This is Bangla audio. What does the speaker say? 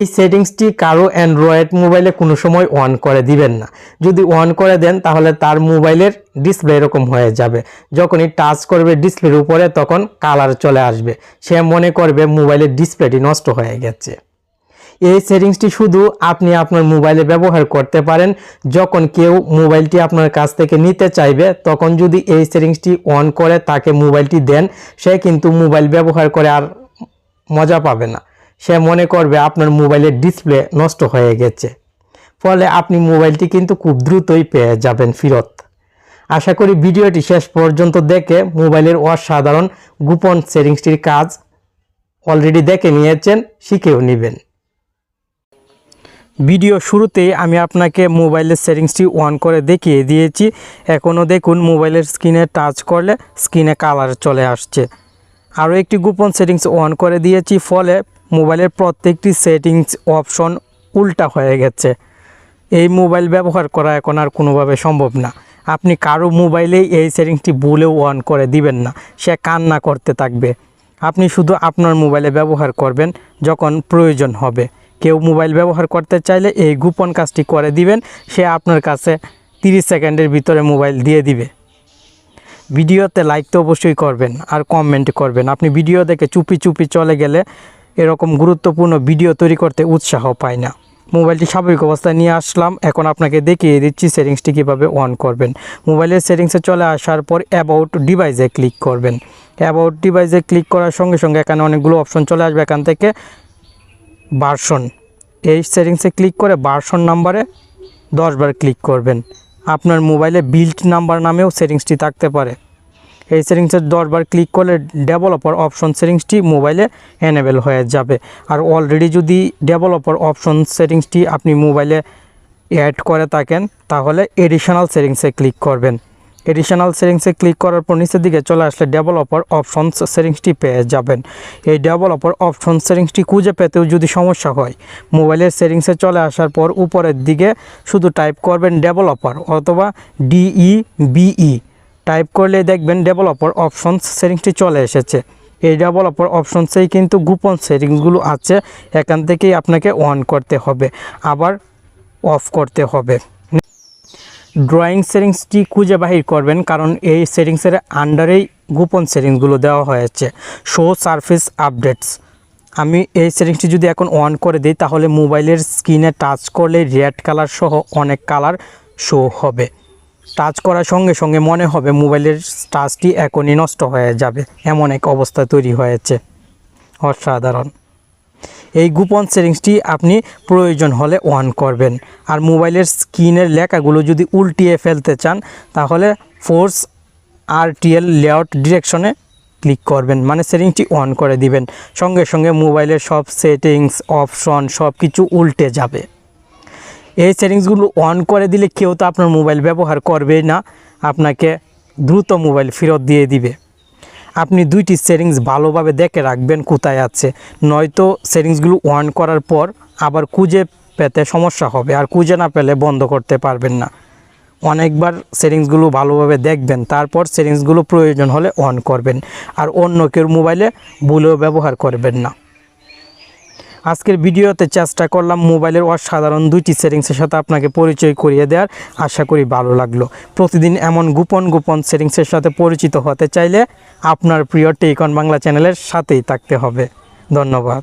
এই সেটিংসটি কারও অ্যান্ড্রয়েড মোবাইলে কোনো সময় অন করে দিবেন না। যদি অন করে দেন, তাহলে তার মোবাইলের ডিসপ্লে এরকম হয়ে যাবে। যখনই টাচ করবে ডিসপ্লের উপরে, তখন কালার চলে আসবে। সে মনে করবে মোবাইলের ডিসপ্লেটি নষ্ট হয়ে গেছে। এই সেটিংসটি শুধু আপনি আপনার মোবাইলে ব্যবহার করতে পারেন। যখন কেউ মোবাইলটি আপনার কাছ থেকে নিতে চাইবে, তখন যদি এই সেটিংসটি অন করে তাকে মোবাইলটি দেন, সে কিন্তু মোবাইল ব্যবহার করে আর মজা পাবে না। সে মনে করবে আপনার মোবাইলের ডিসপ্লে নষ্ট হয়ে গেছে। ফলে আপনি মোবাইলটি কিন্তু খুব দ্রুতই পেয়ে যাবেন ফেরত। আশা করি ভিডিওটি শেষ পর্যন্ত দেখে মোবাইলের অসাধারণ গোপন সেটিংসটির কাজ অলরেডি দেখে নিয়েছেন, শিখেও নেবেন। ভিডিও শুরুতেই আমি আপনাকে মোবাইলের সেটিংসটি অন করে দেখিয়ে দিয়েছি। এখনও দেখুন মোবাইলের স্ক্রিনে টাচ করলে স্ক্রিনে কালার চলে আসছে। আরও একটি গোপন সেটিংস অন করে দিয়েছি, ফলে মোবাইলের প্রত্যেকটি সেটিংস অপশন উল্টা হয়ে গেছে। এই মোবাইল ব্যবহার করা এখন আর কোনোভাবে সম্ভব না। আপনি কারও মোবাইলেই এই সেটিংসটি ভুলেও অন করে দিবেন না। সে কান্না করতে থাকবে। আপনি শুধু আপনার মোবাইলে ব্যবহার করবেন যখন প্রয়োজন হবে। কেউ মোবাইল ব্যবহার করতে চাইলে এই গোপন কাজটি করে দিবেন। সে আপনার কাছে 30 সেকেন্ডের ভিতরে মোবাইল দিয়ে দিবে। ভিডিওতে লাইক তো অবশ্যই করবেন আর কমেন্ট করবেন। আপনি ভিডিও দেখে চুপি চুপি চলে গেলে এরকম গুরুত্বপূর্ণ ভিডিও তৈরি করতে উৎসাহ পায় না। মোবাইলটি স্বাভাবিক অবস্থায় নিয়ে আসলাম, এখন আপনাকে দেখিয়ে দিচ্ছি সেটিংসটি কীভাবে অন করবেন। মোবাইলের সেটিংসে চলে আসার পর অ্যাবাউট ডিভাইসে ক্লিক করবেন। অ্যাবাউট ডিভাইসে ক্লিক করার সঙ্গে সঙ্গে এখানে অনেকগুলো অপশন চলে আসবে। এখান থেকে বার্সন এই সেটিংসে ক্লিক করে বার্সন নাম্বারে দশবার ক্লিক করবেন। আপনার মোবাইলে বিল্ট নাম্বার নামেও সেটিংসটি থাকতে পারে। এই সেটিংসের দশবার ক্লিক করলে ডেভেলপার অপশন সেটিংসটি মোবাইলে এনেবেল হয়ে যাবে। আর অলরেডি যদি ডেভেলপার অপশন সেটিংসটি আপনি মোবাইলে অ্যাড করে থাকেন, তাহলে এডিশনাল সেটিংসে ক্লিক করবেন। এডিশনাল সেটিংসে ক্লিক করার পর নিচের দিকে চলে আসলে ডেভেলপার অপশন সেটিংসটি পেয়ে যাবেন। এই ডেভেলপার অপশন সেটিংসটি খুঁজে পেতেও যদি সমস্যা হয় মোবাইলের সেটিংসে চলে আসার পর উপরের দিকে শুধু টাইপ করবেন ডেভেলপার অথবা ডিই বিই টাইপ করলে দেখবেন ডেভেলপার অপশনস সেটিংসটি চলে এসেছে। এই ডেভেলপার অপশনসেই কিন্তু গোপন সেটিংসগুলো আছে, এখান থেকেই আপনাকে অন করতে হবে, আবার অফ করতে হবে। ড্রয়িং সেটিংসটি খুঁজে বাহির করবেন, কারণ এই সেটিংসের আন্ডারেই গোপন সেটিংসগুলো দেওয়া হয়েছে। শো সারফেস আপডেটস আমি এই সেটিংসটি যদি এখন অন করে দিই, তাহলে মোবাইলের স্ক্রিনে টাচ করলে রেড কালার সহ অনেক কালার শো হবে। টাচ করার সঙ্গে সঙ্গে মনে হবে মোবাইলের টাচটি এখনই নষ্ট হয়ে যাবে, এমন এক অবস্থা তৈরি হয়েছে। অসাধারণ। এই গোপন সেটিংসটি আপনি প্রয়োজন হলে অন করবেন। আর মোবাইলের স্ক্রিনের লেখাগুলো যদি উল্টিয়ে ফেলতে চান, তাহলে ফোর্স আরটিএল লেআউট ডিরেকশনে ক্লিক করবেন মানে সেটিংসটি অন করে দিবেন। সঙ্গে সঙ্গে মোবাইলের সব সেটিংস, অপশন সব কিছু উল্টে যাবে। এই সেটিংসগুলো অন করে দিলে কেউ তো আপনার মোবাইল ব্যবহার করবে না। আপনাকে দ্রুত মোবাইল ফেরত দিয়ে দিবে। আপনি দুইটি সেটিংস ভালোভাবে দেখে রাখবেন কোথায় আছে। নয়তো সেটিংসগুলো অন করার পর আবার খুঁজে পেতে সমস্যা হবে, আর খুঁজে না পেলে বন্ধ করতে পারবেন না। অনেকবার সেটিংসগুলো ভালোভাবে দেখবেন, তারপর সেটিংসগুলো প্রয়োজন হলে অন করবেন। আর অন্য কেউ মোবাইলে ভুলেও ব্যবহার করবেন না। আজকের ভিডিওতে চেষ্টা করলাম মোবাইলের অসাধারণ দুইটি সেটিংসের সাথে আপনাকে পরিচয় করিয়ে দেওয়ার। আশা করি ভালো লাগল। প্রতিদিন এমন গোপন গোপন সেটিংসের সাথে পরিচিত হতে চাইলে আপনার প্রিয় টেকন বাংলা চ্যানেলের সাথেই থাকতে হবে। ধন্যবাদ।